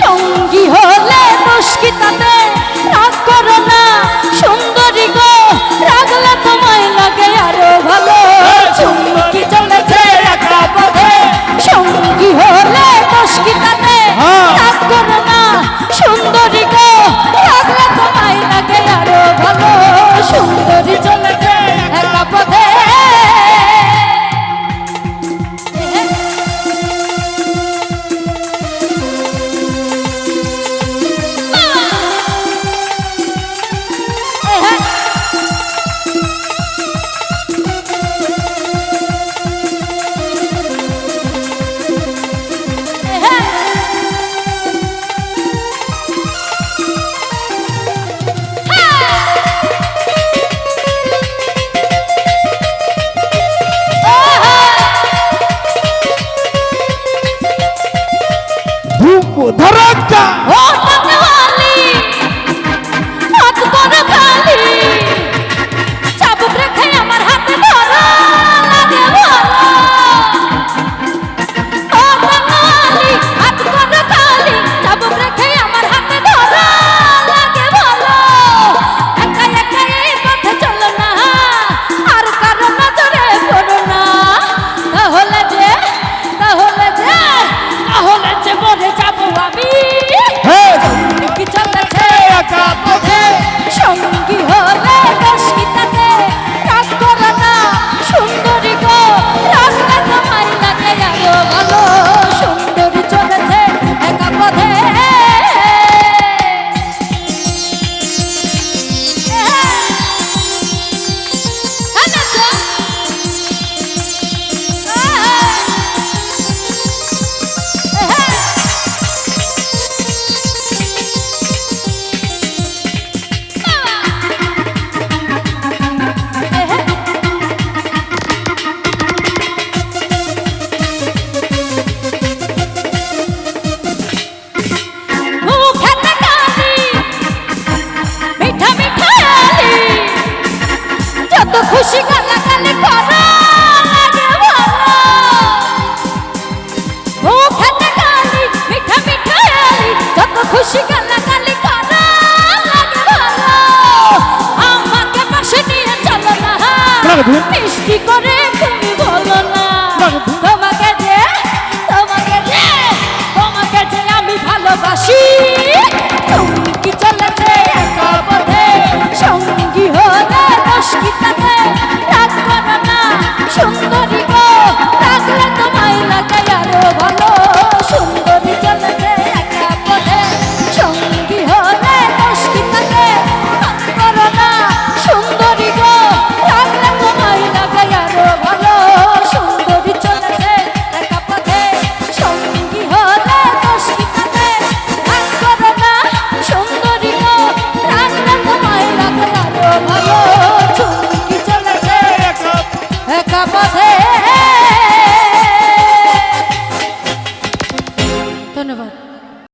সঙ্গী হলে মুশকিল তাতে। রাগ করো না সুন্দরী গো। 啊！খুশি গালা গালি করা লাগে ভালো আমাকে পাশে নিয়ে চলো না। মিষ্টি করে Yeah,